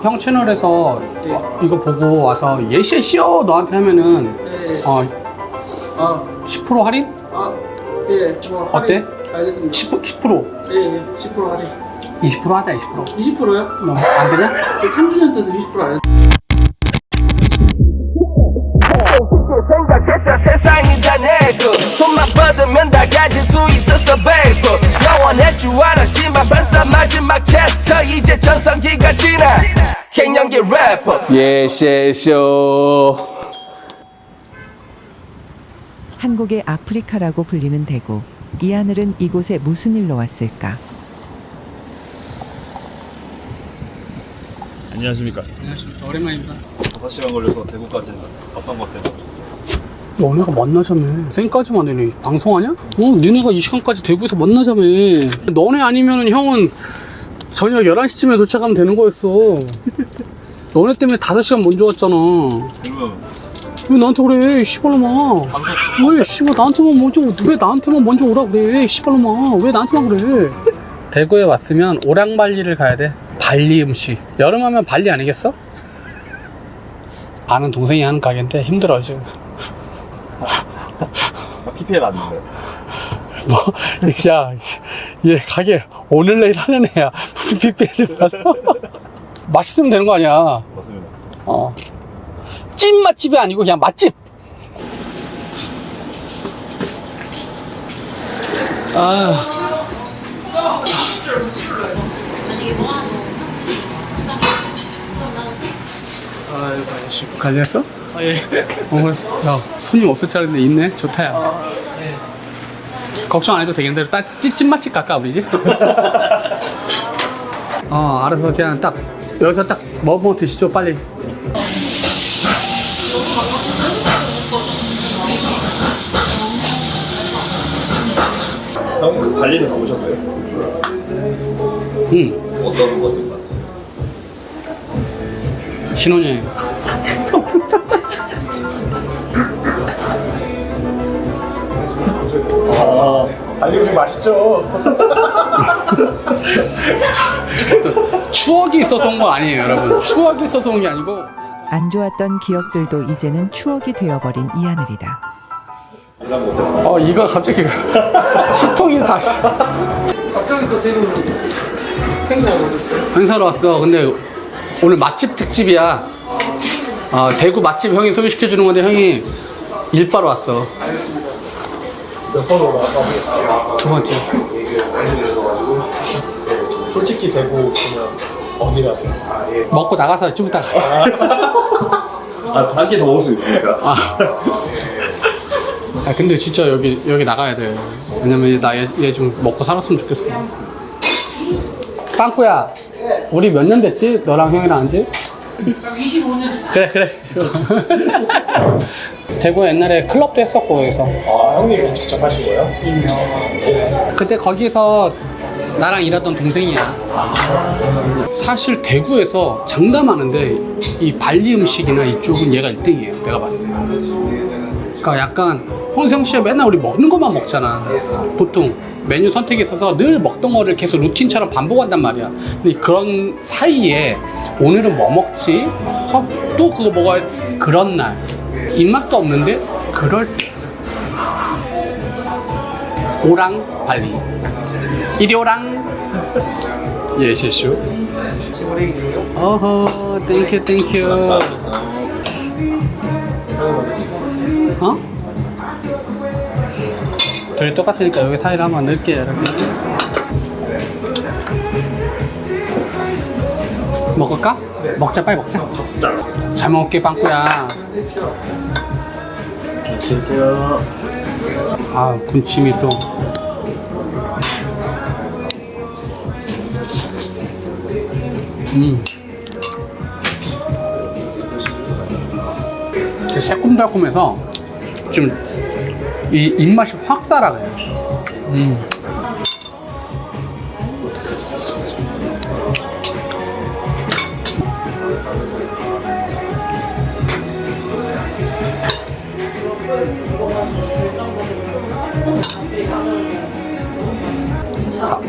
형 채널에서 어, 이거 보고 와서 예시시오 너한테 하면은 네. 어, 아, 10% 할인? 아, 예. 뭐 어때? 할인- 알겠습니다. 10%, 10%. 예, 예. 10% 할인. 20% 하자 20% 20%요? 어, 안 되냐? 제 3주년 때도 20% 알았어요. 내고 손만 뻗으면 다 가질 수 있었어 베이고 영원할 줄 알았지만 벌써 마지막 챕터 이제 전성기가 지나 갱년기 래퍼 예시쇼 한국의 아프리카라고 불리는 대구. 이 하늘은 이곳에 무슨 일로 왔을까? 안녕하십니까. 안녕하십니까 오랜만입니다 5시간 걸려서 대구까지는 어떤 것 때문에? 너네가 만나자며 쌩까지 만드네 방송하냐? 어 니네가 이 시간까지 대구에서 만나자며 너네 아니면은 형은 저녁 11시쯤에 도착하면 되는 거였어. 너네 때문에 5시간 먼저 왔잖아. 왜 나한테 그래 씨발놈아? 왜 씨발 나한테만 먼저 왜 나한테만 먼저 오라 그래 씨발놈아? 왜 나한테만 그래? 대구에 왔으면 오랑발리를 가야 돼. 발리 음식. 여름하면 발리 아니겠어? 아는 동생이 하는 가게인데 힘들어 지금 PPL 맞는데. 뭐, 야, 얘 가게 오늘 내일 하는 애야. 무슨 PPL을 받아? 맛있으면 되는 거 아니야. 맞습니다. 어. 찐 맛집이 아니고 그냥 맛집. 아. 가져왔어? 아, 예. 어, 그래서, 야, 손님 없을 줄 알았는데 있네. 좋다, 야. 걱정 안 해도 되겠는데, 딱 찐, 찐 맛집 갈까, 우리 집? 어, 알아서 그냥 딱, 여기서 딱, 뭐, 뭐 드시죠, 빨리. 형, 그 발리는 가보셨어요? 응, 어떤 것 때문에? 신혼여행. 발리 음식 맛있죠? 어떤 추억이 있어서 온건 아니에요, 여러분. 추억이 있어서 온 게 아니고. 안 좋았던 기억들도 이제는 추억이 되어버린 이 하늘이다. 어, 이거 갑자기 시통이 다시. 갑자기 또 대구 행사가 오셨어요? 행사로 왔어. 근데 오늘 맛집 특집이야. 어, 대구 맛집 형이 소개시켜 주는 건데 형이 일바로 왔어. 알겠습니다. 몇 번으로 나가보겠어요? 두 번째. 솔직히 대구 그냥 어디 가세요? 먹고 나가서 좀 이따 가. 아, 한개더 먹을 수 있으니까. 아. 아, 근데 진짜 여기, 여기 나가야 돼. 왜냐면 나얘 좀 먹고 살았으면 좋겠어. 빵꾸야, 우리 몇 년 됐지? 너랑 형이랑 안 지? 25년. 그래, 그래. 대구 옛날에 클럽도 했었고, 거기서. 아 형님이 직접 하신 거예요? 그때 거기서 나랑 일하던 동생이야. 사실 대구에서 장담하는데 이 발리 음식이나 이쪽은 얘가 1등이에요. 내가 봤을 때. 그러니까 약간 홍성 씨가 맨날 우리 먹는 것만 먹잖아. 보통 메뉴 선택에 있어서 늘 먹던 거를 계속 루틴처럼 반복한단 말이야. 근데 그런 사이에 오늘은 뭐 먹지? 어, 또 그거 먹어야 그런 날. 입맛도 없는데 그럴 때. 오랑 발리. 이리오랑 예 실수 어허 땡큐 땡큐 어? 둘이 똑같으니까 여기 사이를 한번 넣을게요 여러분 먹을까? 먹자 빨리 먹자 잘 먹을게 빵꾸야 드세요. 아 군침이 또 음. 새콤달콤해서 좀 이 입맛이 확 살아가요. 음.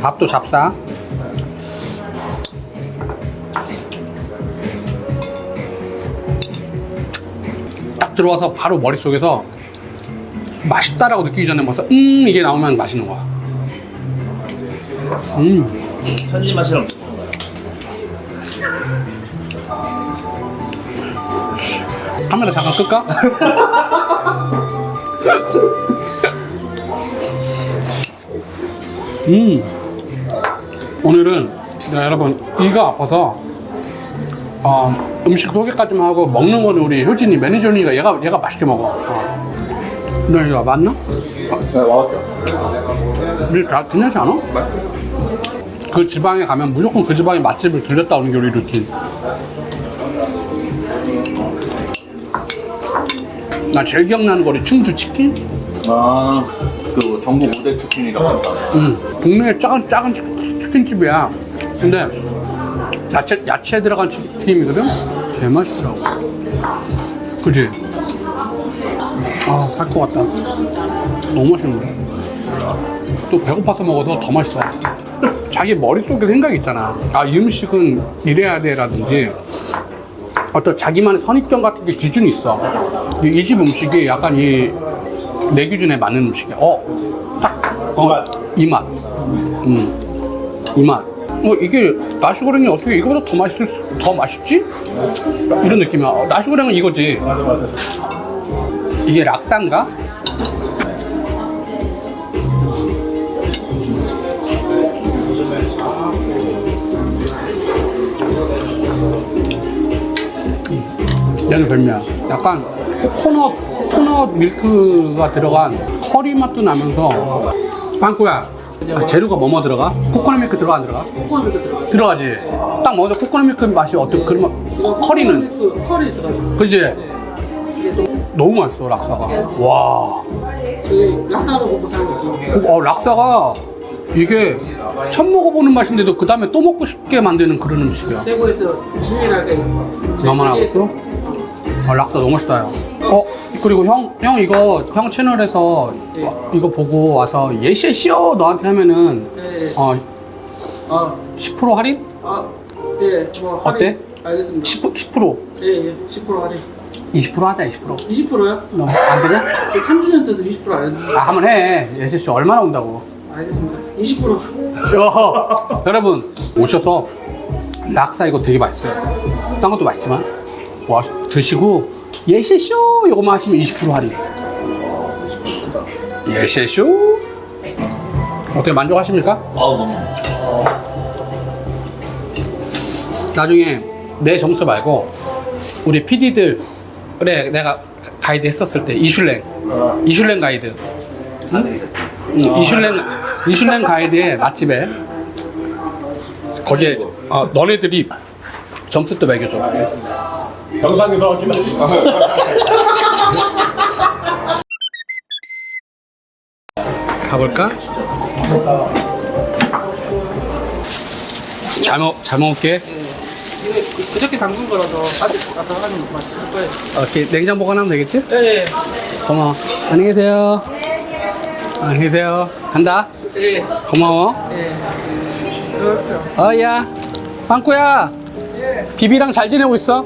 밥도 잡사 딱 들어와서 바로 머릿속에서 맛있다라고 느끼기 전에 벌써 음 이게 나오면 맛있는 거야. 음. 현지 맛이랑 비슷한 거야. 카메라 잠깐 끌까? 음 오늘은 네, 여러분 이가 아파서 어, 음식 소개까지만 하고 먹는 거는 우리 효진이 매니저니가 얘가 얘가 맛있게 먹어. 어. 너 이거 맞나? 네, 맞았죠. 우리 다 괜찮지 않아? 그 지방에 가면 무조건 그 지방의 맛집을 들렸다 오는 게 우리 루틴. 나 제일 기억나는 거리 충주 치킨? 아, 그 전국 모델 치킨이라고 한다. 응. 동네에 작은 작은 치- 치킨집이야. 근데 야채 야채 들어간 치킨이거든. 개 맛있더라고. 그지? 아, 살 것 같다. 너무 맛있는데. 또 배고파서 먹어서 더 맛있어. 자기 머릿속에 생각이 있잖아. 아, 이 음식은 이래야 돼라든지 어떤 자기만의 선입견 같은 게 기준이 있어. 이 집 음식이 약간 이 내 기준에 맞는 음식이야. 어, 딱, 어, 이 맛. 음, 이 맛. 어, 이게 나시고랭이 어떻게 이거보다 더 맛있을, 수- 더 맛있지? 이런 느낌이야. 어, 나시고랭은 이거지. 맞아, 맞아. 이게 락사인가? 얘는 별미야. 약간 코코넛, 코코넛 밀크가 들어간 커리 맛도 나면서 빵꾸야. 아, 재료가 뭐뭐 들어가? 코코넛 밀크 들어가 안 들어가? 코코넛 들어가. 들어가지. 딱 먹어도 코코넛 밀크 맛이 어떤 그런 맛. 커리는 그 커리 들어가죠. 그지? 너무 맛있어 락사가. 와. 저희 락사로 먹고 사는 거죠. 어, 락사가 이게 처음 먹어보는 맛인데도 그 다음에 또 먹고 싶게 만드는 그런 음식이야. 대구에서 유일하게 너만 알았어? 아, 락사 너무 맛있다, 야. 어, 그리고 형, 형 이거 형 채널에서 어, 이거 보고 와서 예시시오 너한테 하면은 네. 어, 아, 10% 할인? 아, 예, 뭐 어때? 알겠습니다. 10%, 10%. 예, 예, 10% 할인. 20% 하자, 20%. 20%요? 너, 안 되냐? 제 3주년 때도 20%안 했습니다. 아, 한번 해. 예시 씨 얼마나 온다고. 알겠습니다. 20%. 여, 여러분 오셔서 락사 이거 되게 맛있어요. 딴 것도 맛있지만 와 드시고 예시쇼 이거만 하시면 20% 할인. 예시쇼 어떻게 만족하십니까? 아우, 너무. 나중에 내 점수 말고 우리 PD들 그래 내가 가이드 했었을 때 이슐랭 이슐랭 가이드 응? 응, 이슐랭 이슐랭 가이드의 맛집에 거기에 어, 너네들이 점수 또 매겨줘 영상에서 확인하시죠. 가볼까? 잘, 먹, 잘 먹을게 이게 그- 그저께 담근 거라서 아직 가서 하면 맛있을 거예요. 어, 이렇게 냉장 보관하면 되겠지? 예, 예. 고마워 안녕히 계세요 안녕히 계세요 간다 예, 고마워 예. 그렇죠. 어 야 빵꾸야 비비랑 잘 지내고 있어?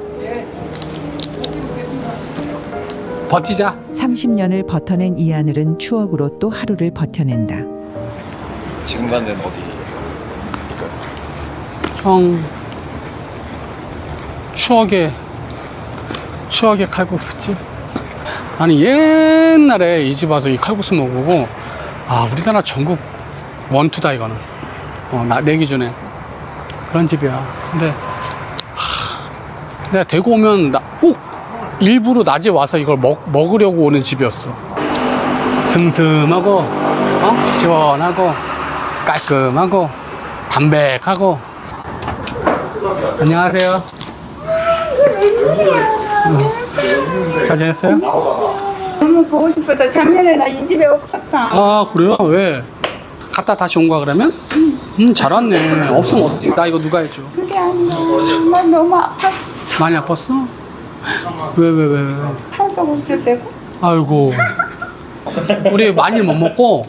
버티자. 30년을 버텨낸 이 하늘은 추억으로 또 하루를 버텨낸다. 지금 가는 데는 어디? 형 추억의 추억의 칼국수집? 아니 옛날에 이 집 와서 이 칼국수 먹어보고 아 우리나라 전국 원투다 이거는. 어, 나, 내 기준에. 그런 집이야. 근데 하, 내가 대구 오면 나, 꼭 일부러 낮에 와서 이걸 먹, 먹으려고 오는 집이었어 슴슴하고 어? 시원하고 깔끔하고 담백하고 안녕하세요. 음. 잘 지냈어요? 너무 보고 싶었다. 작년에 나 이 집에 없었다. 아 그래요? 왜? 갔다 다시 온 거야 그러면? 음 잘 왔네. 없으면 어떡해. 나 이거 누가 해줘? 그게 아니야. 나 너무 아팠어. 많이 아팠어? 왜 왜 왜 왜, 왜? 팔도 없을 때고. 아이고. 우리 많이 못 먹고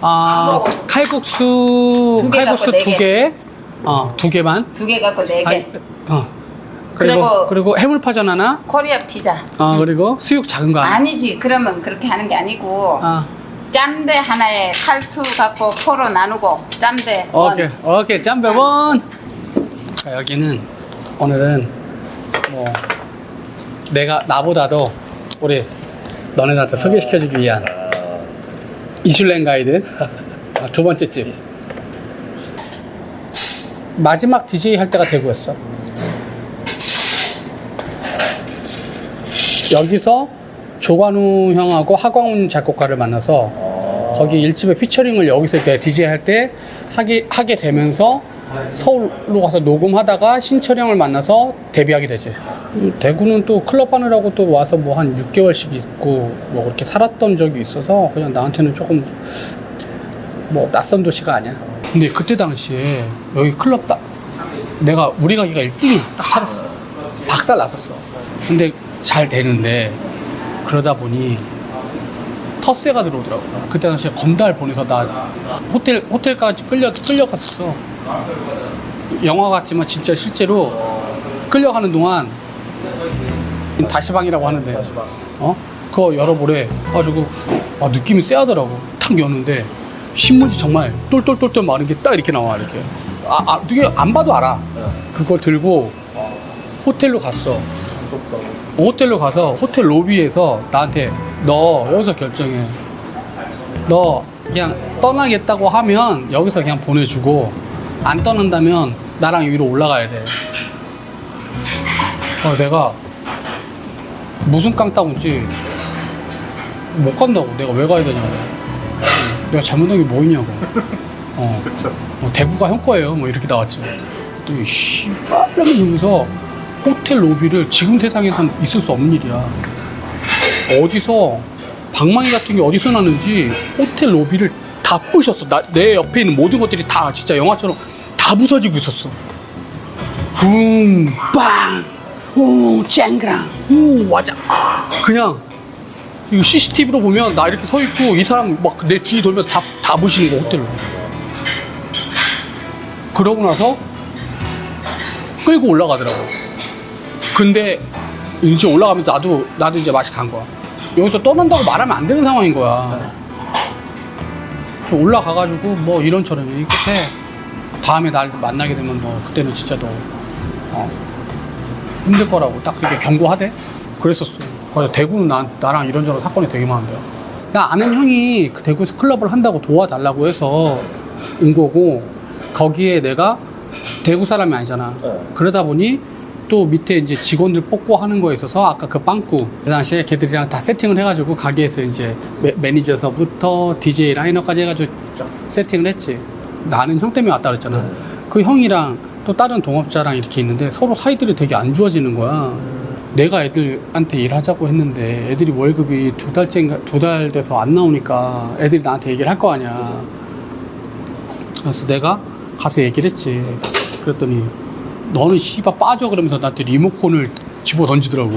아 칼국수 두개 칼국수 갖고 네두 개. 어, 두 개만. 두 개 갖고 네 개. 아니, 어. 그리고 그리고 그리고 해물파전 하나. 코리아 피자. 어 그리고 수육 작은 거 하나. 아니지. 그러면 그렇게 하는 게 아니고 아 짬대 하나에 칼투 갖고 포로 나누고 짬대 원. 오케이 오케이 짬배원. 자 여기는 오늘은 뭐 내가 나보다도 우리 너네들한테 소개시켜주기 위한 이슐랭 가이드 아, 두 번째 집. 마지막 DJ 할 때가 대구였어. 여기서 조관우 형하고 하광훈 작곡가를 만나서 거기 일집의 피처링을 여기서 이렇게 DJ 할 때 하게, 하게 되면서 서울로 가서 녹음하다가 신철이 형을 만나서 데뷔하게 되지. 음, 대구는 또 클럽 하느라고 또 와서 뭐 한 6개월씩 있고 뭐 그렇게 살았던 적이 있어서 그냥 나한테는 조금 뭐 낯선 도시가 아니야. 근데 그때 당시에 여기 클럽 딱 내가 우리 가게가 1등이 딱 차렸어. 박살 났었어. 근데 잘 되는데 그러다 보니 텃세가 들어오더라고. 그때 당시에 검달 보내서 나 호텔 호텔까지 끌려 끌려갔어. 영화 같지만 진짜 실제로 끌려가는 동안 다시방이라고 하는데 어 그거 열어보래 가지고 아, 느낌이 쎄하더라고. 탁 여는데 신문지 정말 똘똘똘똘 마른 게 딱 이렇게 나와 이렇게. 아, 아 되게 안 봐도 알아. 그걸 들고 호텔로 갔어. 무섭다. 호텔로 가서 호텔 로비에서 나한테 너 여기서 결정해. 너 그냥 떠나겠다고 하면 여기서 그냥 보내주고 안 떠난다면 나랑 위로 올라가야 돼. 어, 내가 무슨 깡따구인지 못 간다고. 내가 왜 가야 되냐고. 내가 잘못한 게 뭐 있냐고. 어. 어, 대구가 형 거예요. 뭐 이렇게 나왔지. 또 씨발라면 이러면서 호텔 로비를 지금 세상에선 있을 수 없는 일이야. 어디서 방망이 같은 게 어디서 나는지 호텔 로비를 다 부셨어. 나, 내 옆에 있는 모든 것들이 다 진짜 영화처럼 다 부서지고 있었어. 붕, 빵, 오, 쨍그랑, 오, 와자. 그냥 이거 CCTV로 보면 나 이렇게 서 있고 이 사람 막 내 뒤 돌면서 다, 다 부시는 거 호텔로. 그러고 나서 끌고 올라가더라고. 근데 이제 올라가면서 나도 나도 이제 맛이 간 거야. 여기서 떠난다고 말하면 안 되는 상황인 거야. 저 올라가가지고 뭐 이런저런 이 끝에 다음에 날 만나게 되면 너 그때는 진짜 너 어, 힘들 거라고 딱 그렇게 경고하대. 그랬었어. 그래서 대구는 나, 나랑 이런저런 사건이 되게 많은데요. 나 아는 형이 그 대구에서 클럽을 한다고 도와달라고 해서 온 거고 거기에 내가 대구 사람이 아니잖아. 그러다 보니 또 밑에 이제 직원들 뽑고 하는 거에 있어서 아까 그 빵꾸 그 당시에 걔들이랑 다 세팅을 해가지고 가게에서 이제 매, 매니저서부터 DJ 라이너까지 해가지고 세팅을 했지. 나는 형 때문에 왔다 그랬잖아. 그 형이랑 또 다른 동업자랑 이렇게 있는데 서로 사이들이 되게 안 좋아지는 거야. 내가 애들한테 일하자고 했는데 애들이 월급이 두 달째인가 두 달 돼서 안 나오니까 애들이 나한테 얘기를 할 거 아니야. 그래서 내가 가서 얘기를 했지. 그랬더니 너는 씨발 빠져 그러면서 나한테 리모컨을 집어 던지더라고.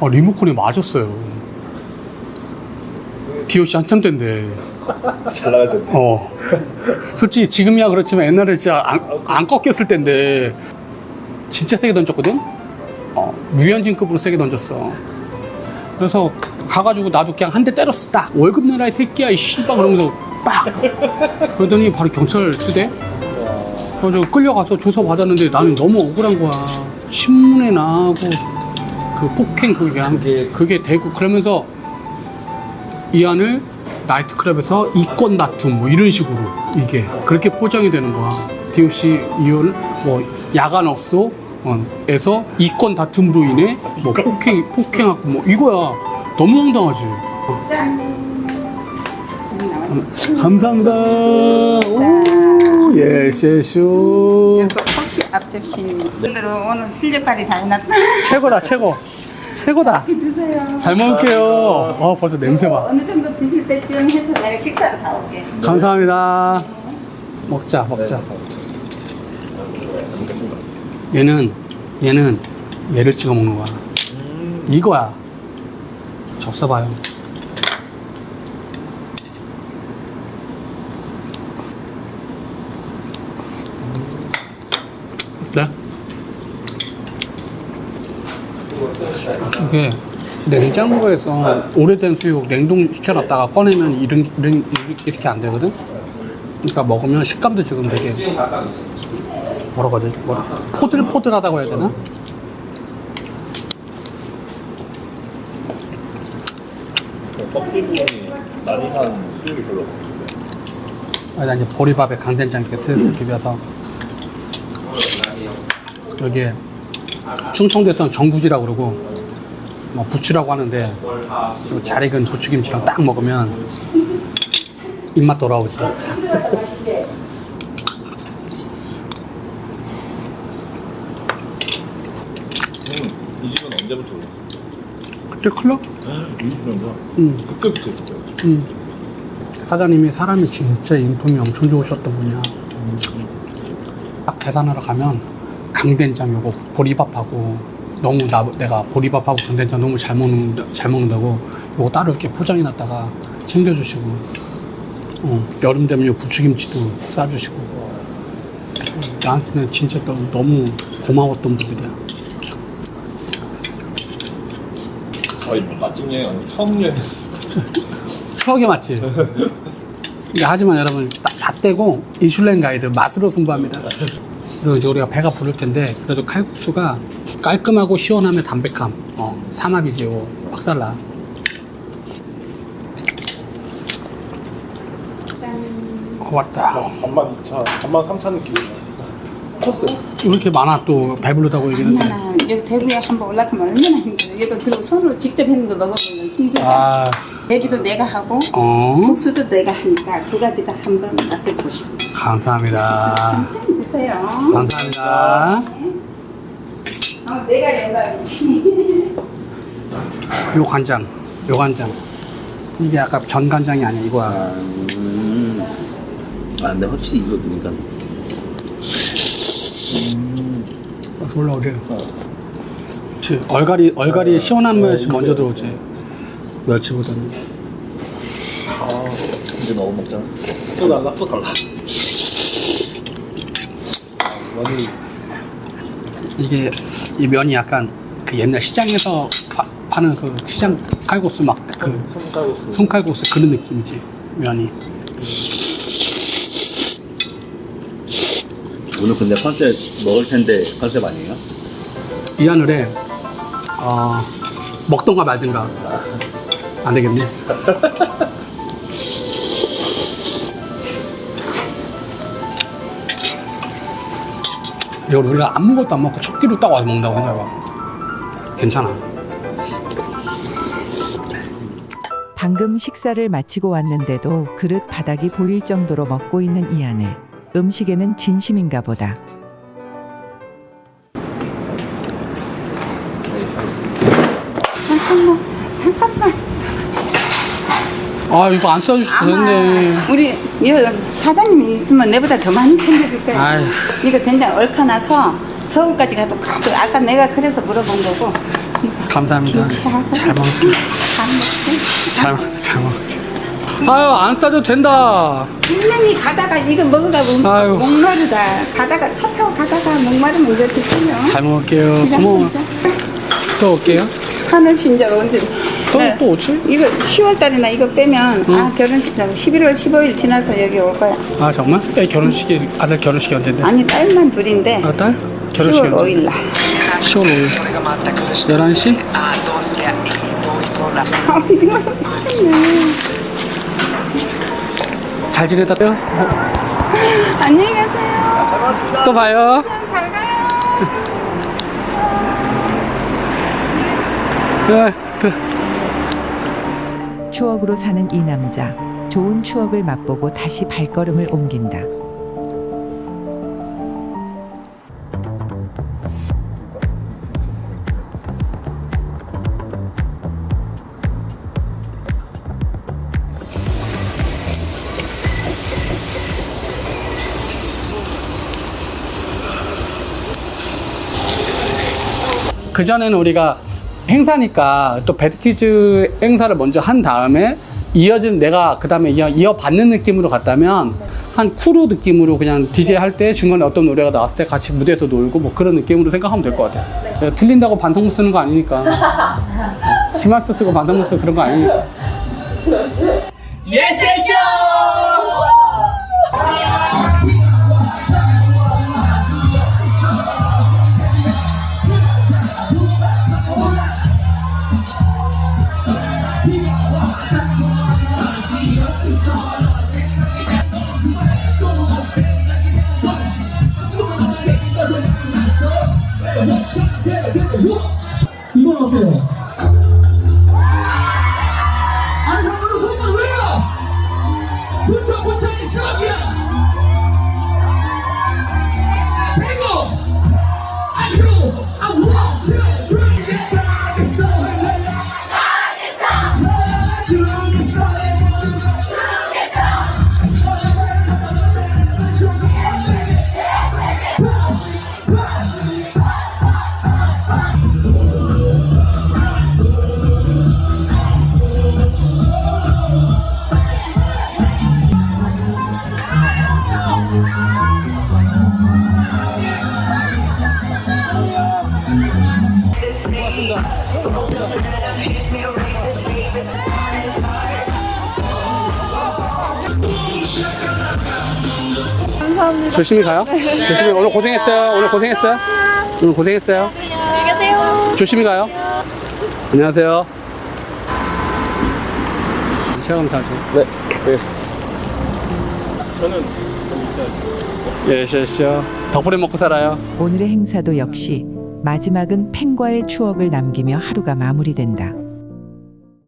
아, 리모컨에 맞았어요. DOC 한참 된대. 잘 나갈 텐데. 어. 솔직히 지금이야 그렇지만 옛날에 진짜 안, 안 꺾였을 텐데 진짜 세게 던졌거든? 어, 류현진급으로 세게 던졌어. 그래서 가가지고 나도 그냥 한 대 때렸어. 딱. 월급 내라 이 새끼야 이 씨발 그러면서 빡! 그러더니 바로 경찰 쓰대. 그래서 끌려가서 조서 받았는데 나는 너무 억울한 거야. 신문에 나고 그 폭행 그게 한 그게- 그게 되고 그러면서 이안을 나이트클럽에서 이권 다툼 뭐 이런 식으로 이게 그렇게 포장이 되는 거야. DOC 이혼 뭐 야간 업소 어, 에서 이권 다툼으로 인해 뭐 폭행 폭행하고 뭐 이거야 너무 황당하지. 어. 감사합니다. 오, 예, 셰쇼. 혹시 앞접시님 오늘은 오늘 실력 발휘 다 해놨다. 최고다, 최고. 최고다. 드세요. 잘 먹을게요. 어, 벌써 냄새 봐. 어느 정도 드실 때쯤 해서 내가 식사를 다 올게. 감사합니다. 먹자, 먹자. 먹겠습니다. 얘는, 얘는 얘를 찍어 먹는 거야. 이거야. 접사봐요. 그래? 이게 냉장고에서 오래된 수육 냉동 시켜놨다가 꺼내면 이런, 이런, 이렇게 안 되거든? 그러니까 먹으면 식감도 지금 되게 뭐라고 해야 되지? 뭐라 포들포들하다고 해야 되나? 껍질 부분이 많이 산 수육이 별로 없어. 여기다 이제 보리밥에 강된장 이렇게 슬슬 비벼서 여기에 충청도에서는 정부지라고 그러고 뭐 부추라고 하는데 요잘 익은 부추김치랑 딱 먹으면 입맛 돌아오지 음, 이 집은 언제부터 오셨어요? 그때 클럽? 20년도? 응. 그때부터 했어요. 사장님이 사람이 진짜 인품이 엄청 좋으셨던 분이야 딱 계산하러 가면 강된장 요거 보리밥하고 너무 나, 내가 보리밥하고 강된장 너무 잘 먹는 잘 먹는다고 요거 따로 이렇게 포장해 놨다가 챙겨주시고 어, 여름 되면 요 부추김치도 싸주시고. 어, 나한테는 진짜 너, 너무 고마웠던 분들이야 거의 뭐 맛집 여행 아니고 추억 여행. 추억의 맛집. 하지만 여러분 다, 다 떼고 이슐랭 가이드 맛으로 승부합니다 이제 우리가 배가 부를 텐데 그래도 칼국수가 깔끔하고 시원하면 담백함 어, 삼합이지 요거 확살나 어, 왔다 반만 2차, 반만 3차 느낌이야. 코스. 왜 이렇게 많아 또 배부르다고 얘기하는데 얼마나 여기 대구에 한번 올라가면 얼마나 힘들어. 이거 그리고 손으로 직접 했는 거 먹으면 힘들잖아. 아, 대비도 내가 하고 어 국수도 내가 하니까 두 가지 다 한번 맛을 보시고. 감사합니다 드세요. 감사합니다 어, 내가 영광이지. 요 간장 요 간장 이게 아까 전 간장이 아니야 이거야 아, 근데 확실히 이거 보니까 맛 올라오지. 그치. 얼갈이, 얼갈이 시원한 맛이 먼저 들어오지. 멸치보다는. 이제 넣어 먹자. 또 달라? 또 달라. 이게, 이 면이 약간 그 옛날 시장에서 파, 파는 그 시장 칼국수 막 그 손가락으로. 손칼국수 그런 느낌이지. 면이. 오늘 근데 컨셉 먹을 텐데 컨셉 아니에요? 이 하늘에, 어, 먹던가 말든가. 안 되겠네. 이걸 우리가 아무것도 안 먹고 첫 끼로 딱 와서 먹는다고 생각해봐. 괜찮아. 방금 식사를 마치고 왔는데도 그릇 바닥이 보일 정도로 먹고 있는 이안을 음식에는 진심인가 보다. 아, 이거 안 써주셔도 됐네. 우리 이 사장님이 있으면 내보다 더 많이 챙겨줄 거야. 아유. 이거 된장 얼카나서 서울까지 가도 가도 아까 내가 그래서 물어본 거고. 감사합니다. 김치하고. 잘 먹을게. 안 먹지? 잘, 먹- 잘 먹을게. 아유, 안 싸도 된다. 분명히 가다가 이거 먹으다 보면 아유. 목마르다. 가다가 차 타고 가다가 목마르면 이거 드시면. 잘 먹을게요. 고마워. 또 올게요. 하늘 신 자 언제? 또, 네. 또 오지? 이거 10월 달이나 이거 빼면 아 결혼식 날 11월 15일 지나서 여기 올 거야. 아, 정말? 애 결혼식이, 아들 결혼식이 언제인데? 아니 딸만 둘인데 아, 딸? 결혼식이 10월 언제? 5일 날. 10월 5일. 11시? 잘 지내다 요 안녕히 가세요. 또 봐요. 잘 가요. 네, 그래. 추억으로 사는 이 남자. 좋은 추억을 맛보고 다시 발걸음을 옮긴다. 그전에는 우리가 행사니까 또 배드키즈 행사를 먼저 한 다음에 이어진 내가 그 다음에 이어받는 느낌으로 갔다면 한 크루 느낌으로 그냥 DJ 할 때 중간에 어떤 노래가 나왔을 때 같이 무대에서 놀고 뭐 그런 느낌으로 생각하면 될 것 같아요. 야, 틀린다고 반성문 쓰는 거 아니니까. 심할서 쓰고 반성문 쓰고 그런 거 아니니까. 이건 어때요? 조심히 가요. 조심히 오늘 고생했어요. 오늘 고생했어요. 오늘 고생했어요. 안녕히 가세요. 조심히 가요. 안녕하세요. 체험 사죠. 네, 알겠습니다. 저는 예, 셔셔. 덕분에 먹고 살아요. 오늘의 행사도 역시 마지막은 팬과의 추억을 남기며 하루가 마무리된다.